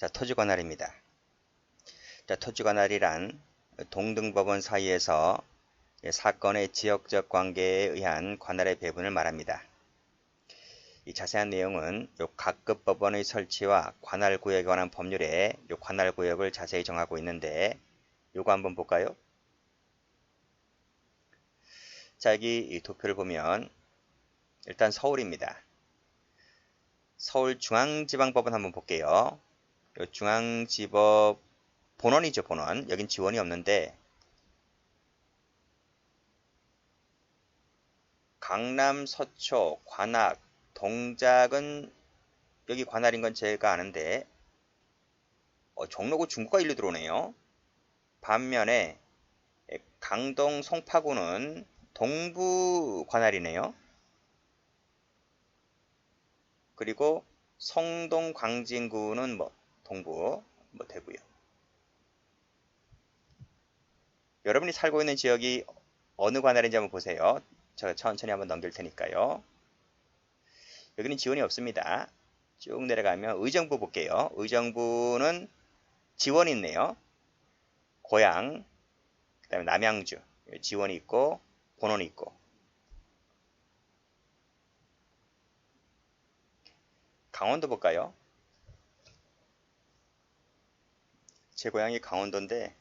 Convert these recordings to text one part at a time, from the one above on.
자, 토지관할입니다. 자, 토지관할이란 동등법원 사이에서 사건의 지역적 관계에 의한 관할의 배분을 말합니다. 이 자세한 내용은 각급 법원의 설치와 관할구역에 관한 법률에 관할구역을 자세히 정하고 있는데 요거 한번 볼까요? 자, 여기 이 도표를 보면 일단 서울입니다. 서울중앙지방법원 한번 볼게요. 중앙지법 본원이죠, 본원. 여긴 지원이 없는데 강남, 서초, 관악, 동작은 여기 관할인 건 제가 아는데 어, 종로구 중구가 일로 들어오네요. 반면에 강동, 송파구는 동부 관할이네요. 그리고 성동, 광진구는 뭐 동부 뭐 되고요. 여러분이 살고 있는 지역이 어느 관할인지 한번 보세요. 제가 천천히 한번 넘길 테니까요. 여기는 지원이 없습니다. 쭉 내려가면 의정부 볼게요. 의정부는 지원이 있네요. 고양, 그 다음에 남양주 지원이 있고 본원이 있고 강원도 볼까요? 제 고향이 강원도인데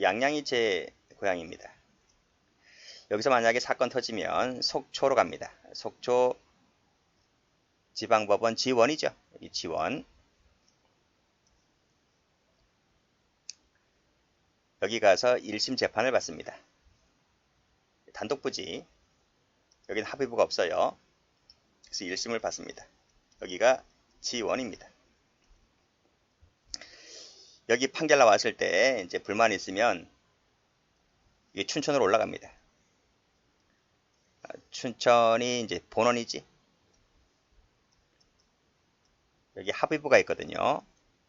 양양이 제 고향입니다. 여기서 만약에 사건 터지면 속초로 갑니다. 속초 지방법원 지원이죠. 여기 지원. 여기 가서 1심 재판을 받습니다. 단독부지. 여기는 합의부가 없어요. 그래서 1심을 받습니다. 여기가 지원입니다. 여기 판결 나왔을 때 이제 불만이 있으면 이게 춘천으로 올라갑니다. 아, 춘천이 이제 본원이지. 여기 합의부가 있거든요.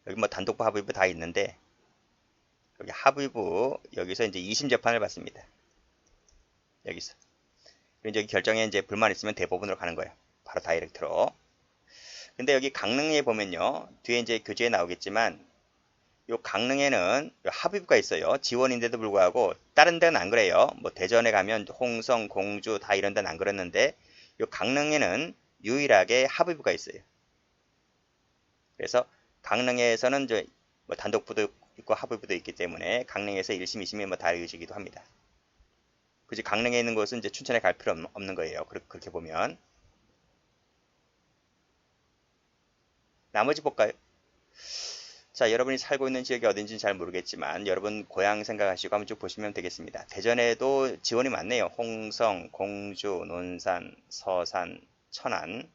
여기 뭐 단독부 합의부 다 있는데 여기 합의부 여기서 이제 2심 재판을 받습니다. 여기서. 여기 결정에 이제 불만 있으면 대법원으로 가는 거예요. 바로 다이렉트로. 근데 여기 강릉에 보면요. 뒤에 이제 교재에 나오겠지만 요 강릉에는 요 합의부가 있어요. 지원인데도 불구하고 다른 데는 안 그래요. 뭐 대전에 가면 홍성, 공주 다 이런 데는 안 그랬는데 요 강릉에는 유일하게 합의부가 있어요. 그래서 강릉에서는 이제 뭐 단독부도 있고 합의부도 있기 때문에 강릉에서 1심, 2심이 뭐 다르지기도 합니다. 그지 강릉에 있는 곳은 이제 춘천에 갈 필요 없는 거예요. 그렇게 보면 나머지 볼까요? 자, 여러분이 살고 있는 지역이 어딘지는 잘 모르겠지만 여러분 고향 생각하시고 한번 쭉 보시면 되겠습니다. 대전에도 지원이 많네요. 홍성, 공주, 논산, 서산, 천안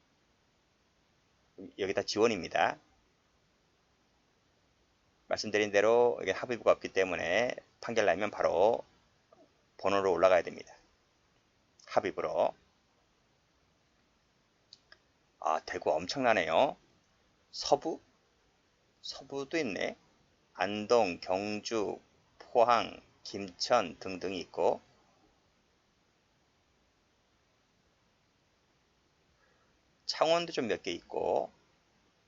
여기 다 지원입니다. 말씀드린 대로 여기 합의부가 없기 때문에 판결 나면 바로 번호로 올라가야 됩니다. 합의부로 아 대구 엄청나네요. 서부 서부도 있네. 안동, 경주, 포항, 김천 등등이 있고 창원도 좀 몇 개 있고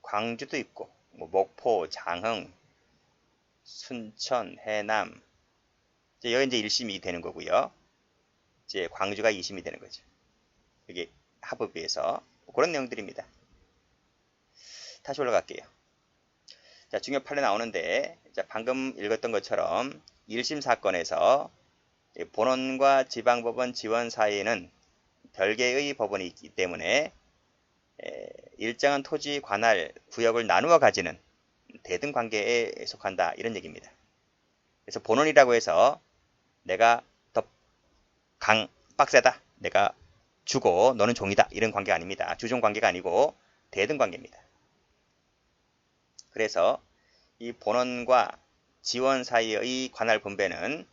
광주도 있고 뭐 목포, 장흥, 순천, 해남 이제 여기 이제 1심이 되는 거고요. 이제 광주가 2심이 되는 거죠. 여기 합의부에서 뭐 그런 내용들입니다. 다시 올라갈게요. 자, 중요 판례 나오는데 자, 방금 읽었던 것처럼 1심 사건에서 본원과 지방법원 지원 사이에는 별개의 법원이 있기 때문에 에, 일정한 토지 관할 구역을 나누어 가지는 대등 관계에 속한다 이런 얘기입니다. 그래서 본원이라고 해서 내가 더 강 빡세다 내가 주고 너는 종이다 이런 관계가 아닙니다. 주종 관계가 아니고 대등 관계입니다. 그래서 이 본원과 지원 사이의 관할 분배는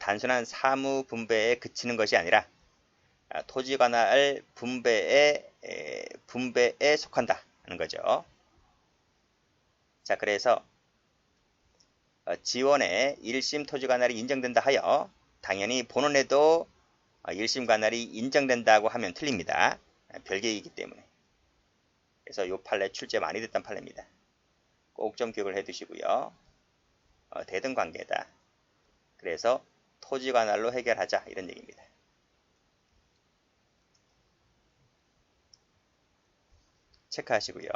단순한 사무 분배에 그치는 것이 아니라 토지 관할 분배에 분배에 속한다 하는 거죠. 자, 그래서 어, 지원에 1심 토지 관할이 인정된다 하여 당연히 본원에도 1심 어, 관할이 인정된다고 하면 틀립니다. 별개이기 때문에. 그래서 이 판례 출제 많이 됐던 판례입니다. 꼭 옥점 기억을 해 두시고요. 어, 대등 관계다. 그래서 토지 관할로 해결하자 이런 얘기입니다. 체크하시고요.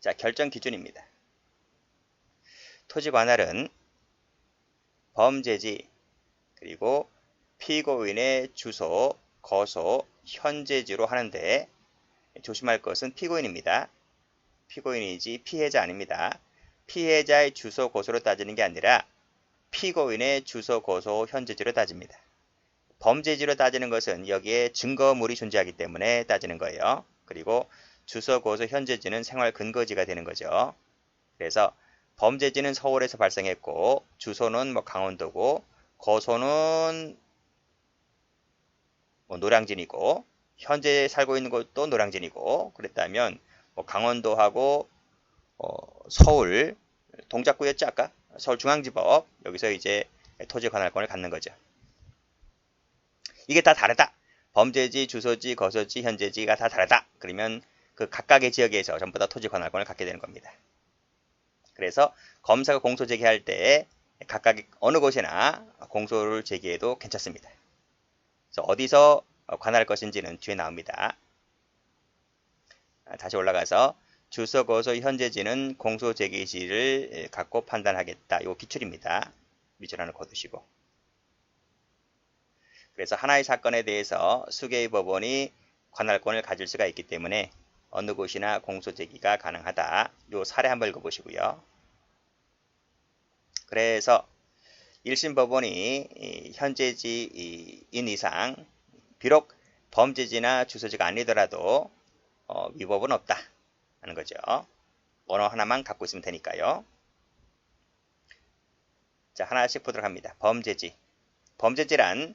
자, 결정 기준입니다. 토지 관할은 범죄지 그리고 피고인의 주소, 거소, 현재지로 하는데 조심할 것은 피고인입니다. 피고인이지 피해자 아닙니다. 피해자의 주소, 거소로 따지는 게 아니라 피고인의 주소, 거소, 현재지로 따집니다. 범죄지로 따지는 것은 여기에 증거물이 존재하기 때문에 따지는 거예요. 그리고 주소, 고소, 현재지는 생활 근거지가 되는 거죠. 그래서 범죄지는 서울에서 발생했고 주소는 뭐 강원도고 거소는 뭐 노량진이고 현재 살고 있는 곳도 노량진이고 그랬다면 뭐 강원도하고 어 서울 동작구였지 아까 서울중앙지법 여기서 이제 토지 관할권을 갖는 거죠. 이게 다 다르다. 범죄지, 주소지, 거소지, 현재지가 다 다르다. 그러면 그 각각의 지역에서 전부 다 토지 관할권을 갖게 되는 겁니다. 그래서 검사가 공소 제기할 때 각각 어느 곳이나 공소를 제기해도 괜찮습니다. 그래서 어디서 관할 것인지는 뒤에 나옵니다. 다시 올라가서 주소, 거소, 현재지는 공소 제기시를 갖고 판단하겠다. 이 기출입니다. 미줄하나 거두시고. 그래서 하나의 사건에 대해서 수개의 법원이 관할권을 가질 수가 있기 때문에 어느 곳이나 공소 제기가 가능하다. 요 사례 한번 읽어보시고요. 그래서 1심 법원이 현재지인 이상 비록 범죄지나 주소지가 아니더라도 어, 위법은 없다 하는 거죠. 언어 하나만 갖고 있으면 되니까요. 자 하나씩 보도록 합니다. 범죄지 범죄지란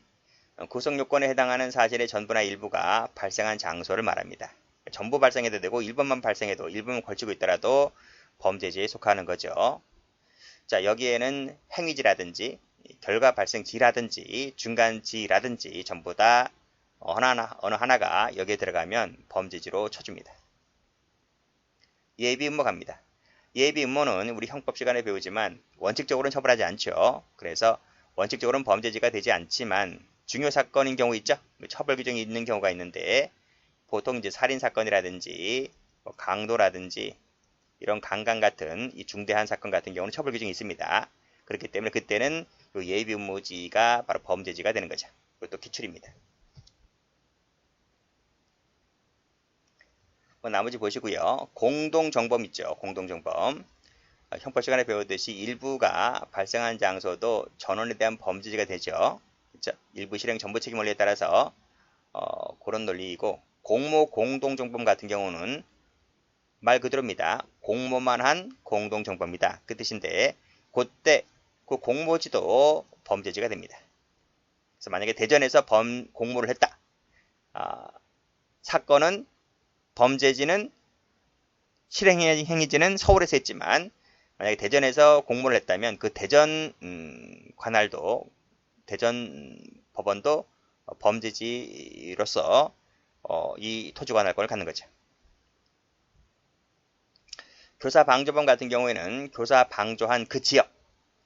구성요건에 해당하는 사실의 전부나 일부가 발생한 장소를 말합니다. 전부 발생해도 되고 일부만 발생해도 일부만 걸치고 있더라도 범죄지에 속하는 거죠. 자 여기에는 행위지라든지 결과 발생지라든지 중간지라든지 전부 다 하나, 어느 하나가 여기에 들어가면 범죄지로 쳐줍니다. 예비 음모 갑니다. 예비 음모는 우리 형법 시간에 배우지만 원칙적으로는 처벌하지 않죠. 그래서 원칙적으로는 범죄지가 되지 않지만 중요 사건인 경우 있죠. 뭐 처벌 규정이 있는 경우가 있는데 보통 이제 살인 사건이라든지 뭐 강도라든지 이런 강간 같은 이 중대한 사건 같은 경우는 처벌 규정이 있습니다. 그렇기 때문에 그때는 예비 음모지가 바로 범죄지가 되는 거죠. 그것도 기출입니다. 나머지 보시고요. 공동정범 있죠. 공동정범. 어, 형법 시간에 배웠듯이 일부가 발생한 장소도 전원에 대한 범죄지가 되죠. 그렇죠? 일부 실행 전부 책임 원리에 따라서 어, 그런 논리이고 공모 공동정범 같은 경우는 말 그대로입니다. 공모만 한 공동정범이다. 그 뜻인데 그때 그 공모지도 범죄지가 됩니다. 그래서 만약에 대전에서 범 공모를 했다. 아, 사건은 범죄지는 실행행위지는 서울에서 했지만 만약에 대전에서 공모를 했다면 그 대전 음, 관할도 대전 법원도 범죄지로서 어, 이 토지관할권을 갖는 거죠. 교사 방조범 같은 경우에는 교사 방조한 그 지역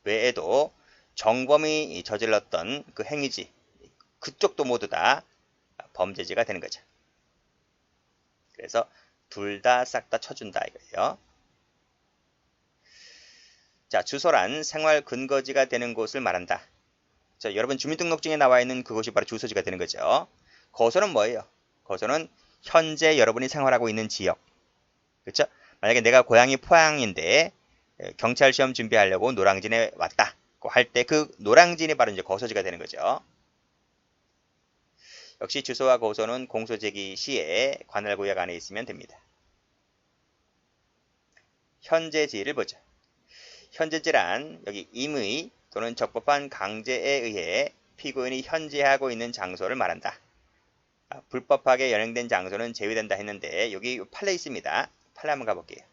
외에도 정범이 저질렀던 그 행위지 그쪽도 모두 다 범죄지가 되는 거죠. 그래서 둘 다싹다 쳐준다 이거예요. 자, 주소란 생활 근거지가 되는 곳을 말한다. 자, 여러분 주민등록증에 나와 있는 그것이 바로 주소지가 되는 거죠. 거소는 뭐예요? 거소는 현재 여러분이 생활하고 있는 지역. 그렇죠? 만약에 내가 고향이 포항인데 경찰 시험 준비하려고 노량진에 왔다. 할 때 그 노량진이 바로 이제 거소지가 되는 거죠. 역시 주소와 거소는 공소 제기 시에 관할구역 안에 있으면 됩니다. 현재지를 보죠. 현재지란 여기 임의 또는 적법한 강제에 의해 피고인이 현재하고 있는 장소를 말한다. 아, 불법하게 연행된 장소는 제외된다 했는데 여기 판례 있습니다. 판례 한번 가볼게요.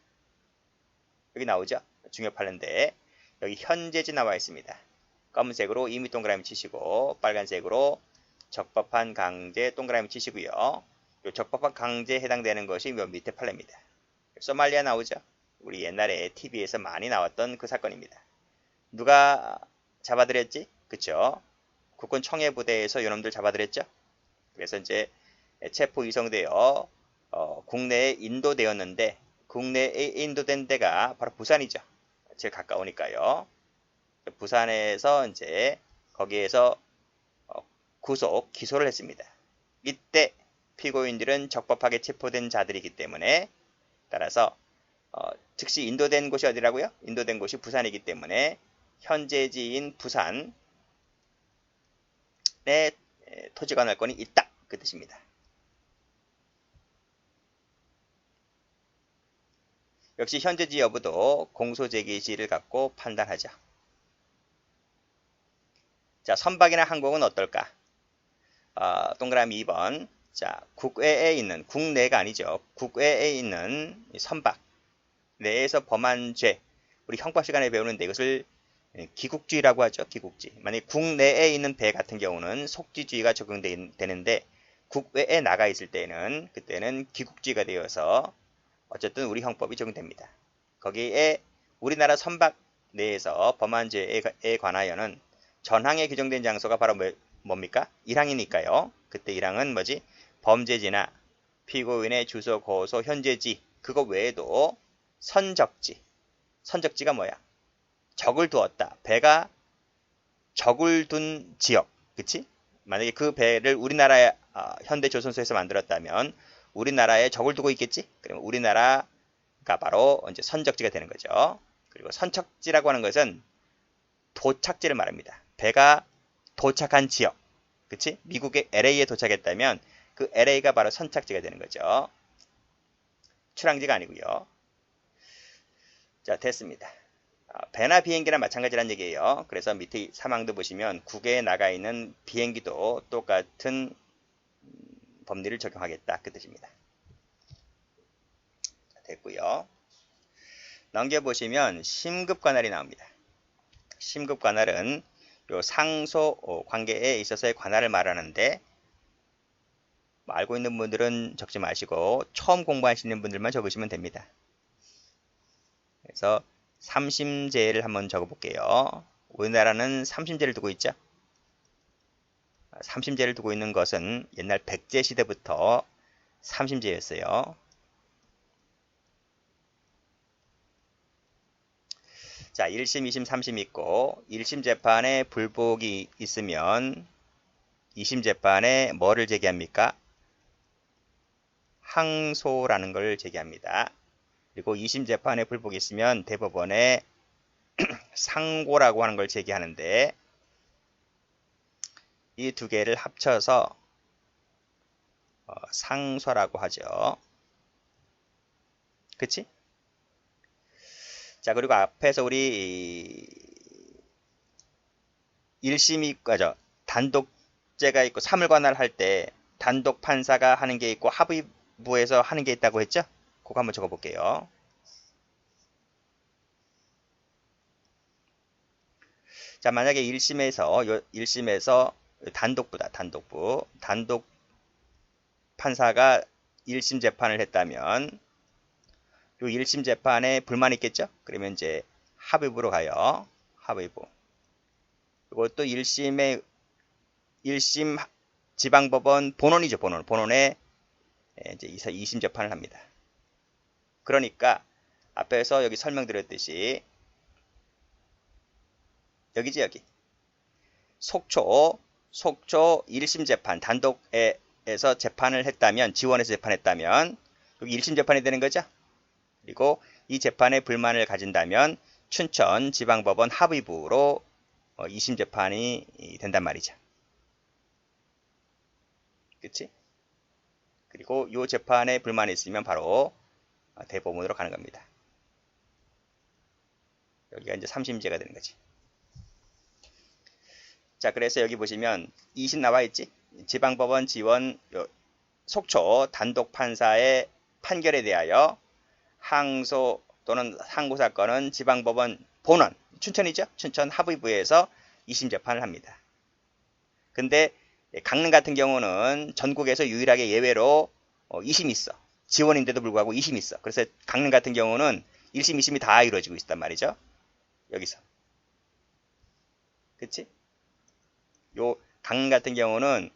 여기 나오죠? 중요 판례인데 여기 현재지 나와 있습니다. 검은색으로 임의 동그라미 치시고 빨간색으로 적법한 강제 동그라미 치시고요. 요 적법한 강제에 해당되는 것이 요 밑에 판례입니다. 소말리아 나오죠. 우리 옛날에 TV에서 많이 나왔던 그 사건입니다. 누가 잡아들였지? 그쵸? 국군 청해부대에서 요놈들 잡아들였죠. 그래서 이제 체포 이송되어 어, 국내에 인도되었는데 국내에 인도된 데가 바로 부산이죠. 제일 가까우니까요. 부산에서 이제 거기에서 어, 구속 기소를 했습니다. 이때 피고인들은 적법하게 체포된 자들이기 때문에 따라서 어, 즉시 인도된 곳이 어디라고요? 인도된 곳이 부산이기 때문에 현재지인 부산에 토지 관할권이 있다 그 뜻입니다. 역시 현재지 여부도 공소제기 시를 갖고 판단하죠. 자, 선박이나 항공은 어떨까? 어, 동그라미 2번. 자, 국외에 있는, 국내가 아니죠. 국외에 있는 선박 내에서 범한 죄. 우리 형법 시간에 배우는데 이것을 기국주의라고 하죠. 기국주의. 만약 국내에 있는 배 같은 경우는 속지주의가 적용되는데 국외에 나가 있을 때는 그때는 기국주의가 되어서 어쨌든 우리 형법이 적용됩니다. 거기에 우리나라 선박 내에서 범한 죄에 관하여는 전항에 규정된 장소가 바로 뭐, 뭡니까? 1항이니까요. 그때 1항은 뭐지? 범죄지나 피고인의 주소, 고소, 현재지 그거 외에도 선적지. 선적지가 뭐야? 적을 두었다. 배가 적을 둔 지역. 그치? 만약에 그 배를 우리나라의 어, 현대 조선소에서 만들었다면 우리나라에 적을 두고 있겠지? 그러면 우리나라가 바로 이제 선적지가 되는 거죠. 그리고 선척지라고 하는 것은 도착지를 말합니다. 배가 도착한 지역. 그치? 미국의 LA에 도착했다면 그 LA가 바로 선착지가 되는 거죠. 출항지가 아니고요. 자, 됐습니다. 아, 배나 비행기나 마찬가지란 얘기예요. 그래서 밑에 사망도 보시면 국외에 나가 있는 비행기도 똑같은 법리를 적용하겠다. 그 뜻입니다. 자, 됐고요. 넘겨보시면 심급관할이 나옵니다. 심급관할은 요 상소 어, 관계에 있어서의 관할을 말하는데 뭐 알고 있는 분들은 적지 마시고 처음 공부하시는 분들만 적으시면 됩니다. 그래서 삼심제를 한번 적어볼게요. 우리나라는 삼심제를 두고 있죠. 삼심제를 두고 있는 것은 옛날 백제 시대부터 삼심제였어요. 자, 1심, 2심, 3심 있고 1심 재판에 불복이 있으면 2심 재판에 뭐를 제기합니까? 항소라는 걸 제기합니다. 그리고 2심 재판에 불복이 있으면 대법원에 상고라고 하는 걸 제기하는데 이 두 개를 합쳐서 어, 상소라고 하죠. 그치? 자, 그리고 앞에서 우리 1심이 까죠 단독죄가 있고 사물관할 할 때 단독 판사가 하는 게 있고 합의부에서 하는 게 있다고 했죠? 그거 한번 적어 볼게요. 자, 만약에 1심에서 1심에서 단독부다. 단독부. 단독 판사가 1심 재판을 했다면 요 1심 재판에 불만 있겠죠? 그러면 이제 합의부로 가요. 합의부. 또 1심에 1심 지방법원 본원이죠. 본원. 본원에 이제 2심 재판을 합니다. 그러니까 앞에서 여기 설명드렸듯이 여기지 여기 속초 속초 1심 재판 단독에서 재판을 했다면 지원해서 재판했다면 여기 1심 재판이 되는 거죠. 그리고 이 재판에 불만을 가진다면 춘천 지방법원 합의부로 2심 어, 재판이 된단 말이죠. 그치? 그리고 이 재판에 불만이 있으면 바로 대법원으로 가는 겁니다. 여기가 이제 3심제가 되는 거지. 자, 그래서 여기 보시면 20 나와 있지? 지방법원 지원 속초 단독 판사의 판결에 대하여 항소 또는 항고 사건은 지방법원 본원 춘천이죠? 춘천 합의부에서 2심 재판을 합니다. 근데 강릉 같은 경우는 전국에서 유일하게 예외로 2심이 어, 있어. 지원인데도 불구하고 2심이 있어. 그래서 강릉 같은 경우는 1심, 2심이 다 이루어지고 있단 말이죠. 여기서. 그치? 요 강릉 같은 경우는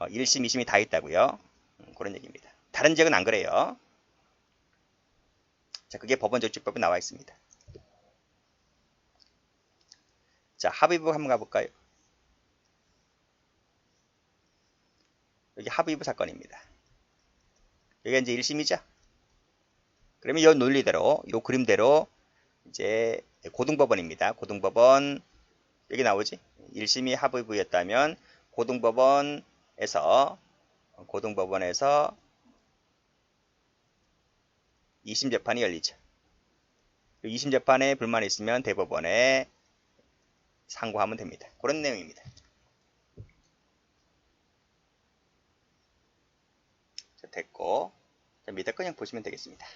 1심, 2심이 다 있다고요. 음, 그런 얘기입니다. 다른 지역은 안 그래요. 자, 그게 법원적지법에 나와 있습니다. 자, 합의부 한번 가볼까요? 여기 합의부 사건입니다. 여기가 이제 1심이죠? 그러면 이 논리대로, 이 그림대로 이제 고등법원입니다. 고등법원, 여기 나오지? 1심이 합의부였다면 고등법원에서, 고등법원에서 2심 재판이 열리죠. 2심 재판에 불만이 있으면 대법원에 상고하면 됩니다. 그런 내용입니다. 자, 됐고 자, 밑에 거 그냥 보시면 되겠습니다.